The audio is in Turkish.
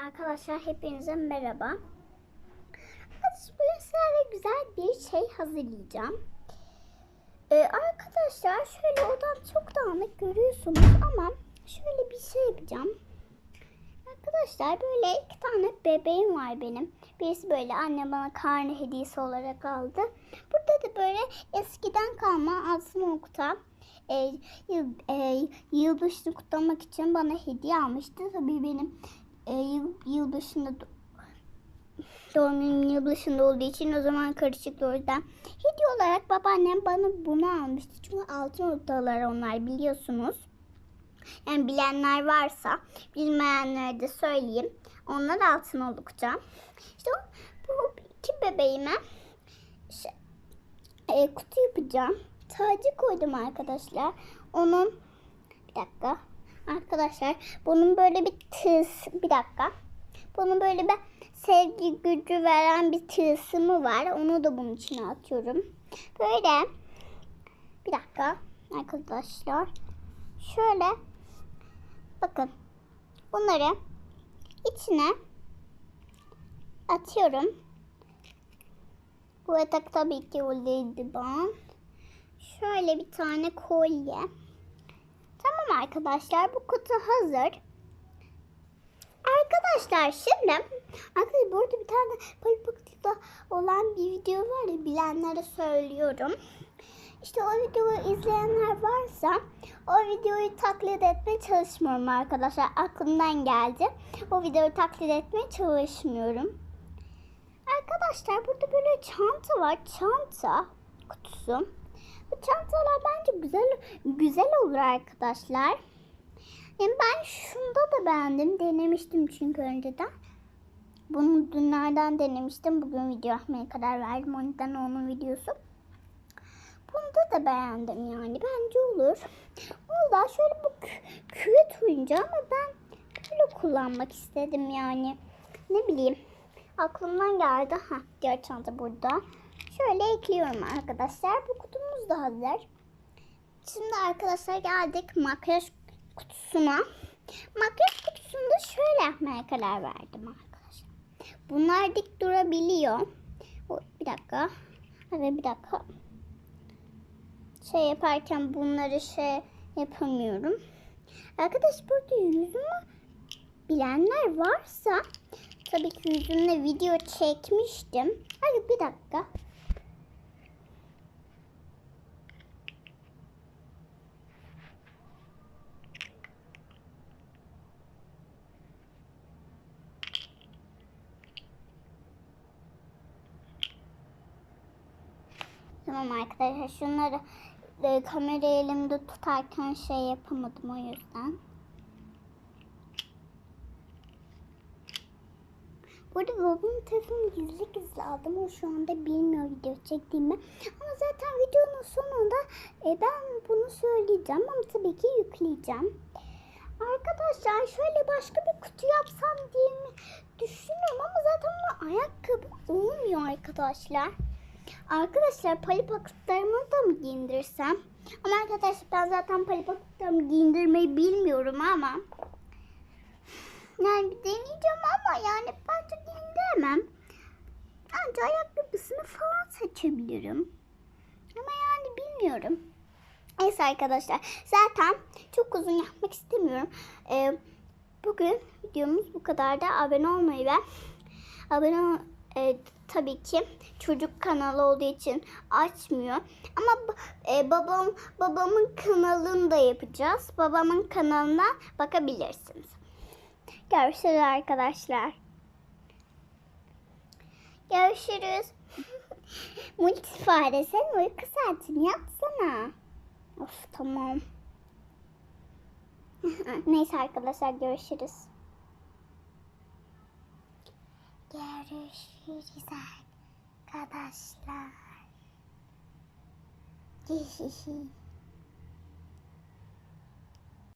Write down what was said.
Arkadaşlar hepinize merhaba. Bugün sizlerle güzel bir şey hazırlayacağım. Ee, arkadaşlar şöyle odam çok dağınık görüyorsunuz ama şöyle bir şey yapacağım. Arkadaşlar böyle iki tane bebeğim var benim. Birisi böyle anne bana karne hediyesi olarak aldı. Burada da böyle eskiden kalma altın nokta e, e, yılbaşını kutlamak için bana hediye almıştı. Tabii benim e, yıl, yılbaşında do- doğum günüm yılbaşında olduğu için o zaman karışık o yüzden. Hediye olarak babaannem bana bunu almıştı. Çünkü altın noktalar onlar biliyorsunuz. Yani bilenler varsa bilmeyenlere de söyleyeyim. Onlar altın oldukça. İşte bu iki bebeğime şey, e, kutu yapacağım. Tacı koydum arkadaşlar. Onun bir dakika. Arkadaşlar bunun böyle bir tıs bir dakika. Bunun böyle bir sevgi gücü veren bir tılsımı var. Onu da bunun içine atıyorum. Böyle bir dakika arkadaşlar. Şöyle bakın bunları içine atıyorum. Bu yatak tabii ki o Ladyband. Şöyle bir tane kolye. Arkadaşlar bu kutu hazır. Arkadaşlar şimdi arkadaşlar burada bir tane Palipakı'da olan bir video var ya bilenlere söylüyorum. İşte o videoyu izleyenler varsa o videoyu taklit etmeye çalışmıyorum arkadaşlar. Aklımdan geldi. O videoyu taklit etmeye çalışmıyorum. Arkadaşlar burada böyle çanta var. Çanta kutusu. Bu çantalar bence güzel güzel olur arkadaşlar. Yani ben şunda da beğendim. Denemiştim çünkü önceden. Bunu dünlerden denemiştim. Bugün video yapmaya karar verdim. O yüzden onun videosu. Bunda da beğendim yani. Bence olur. Valla şöyle bu kü- küvet oyuncağı ama ben böyle kullanmak istedim yani. Ne bileyim. Aklımdan geldi. Ha, diğer çanta burada. Şöyle ekliyorum arkadaşlar. Bu kutumuz da hazır. Şimdi arkadaşlar geldik makyaj kutusuna. Makyaj kutusunda şöyle yapmaya karar verdim arkadaşlar. Bunlar dik durabiliyor. Bir dakika. Evet bir dakika. Şey yaparken bunları şey yapamıyorum. Arkadaş burada yüzümü bilenler varsa tabii ki yüzümle video çekmiştim. Hadi bir dakika. Tamam arkadaşlar şunları e, kamerayı elimde tutarken şey yapamadım o yüzden. Burada babamın telefonu gizli gizli aldım. O şu anda bilmiyor video çektiğimi. Ama zaten videonun sonunda e, ben bunu söyleyeceğim. Ama tabii ki yükleyeceğim. Arkadaşlar şöyle başka bir kutu yapsam diye mi düşünüyorum ama zaten bu ayakkabı olmuyor arkadaşlar. Arkadaşlar palipakıtlarımı da mı giyindirsem? Ama arkadaşlar ben zaten palipakıtlarımı giyindirmeyi bilmiyorum ama. Yani deneyeceğim ama yani bence giyindiremem. Bence ayakkabısını falan seçebilirim. Ama yani bilmiyorum. Neyse arkadaşlar zaten çok uzun yapmak istemiyorum. Ee, bugün videomuz bu kadar da abone olmayı ve abone e, tabii ki çocuk kanalı olduğu için açmıyor. Ama e, babam babamın kanalını da yapacağız. Babamın kanalına bakabilirsiniz. Görüşürüz arkadaşlar. Görüşürüz. Multifare sen uyku saatini yapsana. Of tamam. Neyse arkadaşlar görüşürüz. Görüşürüz arkadaşlar.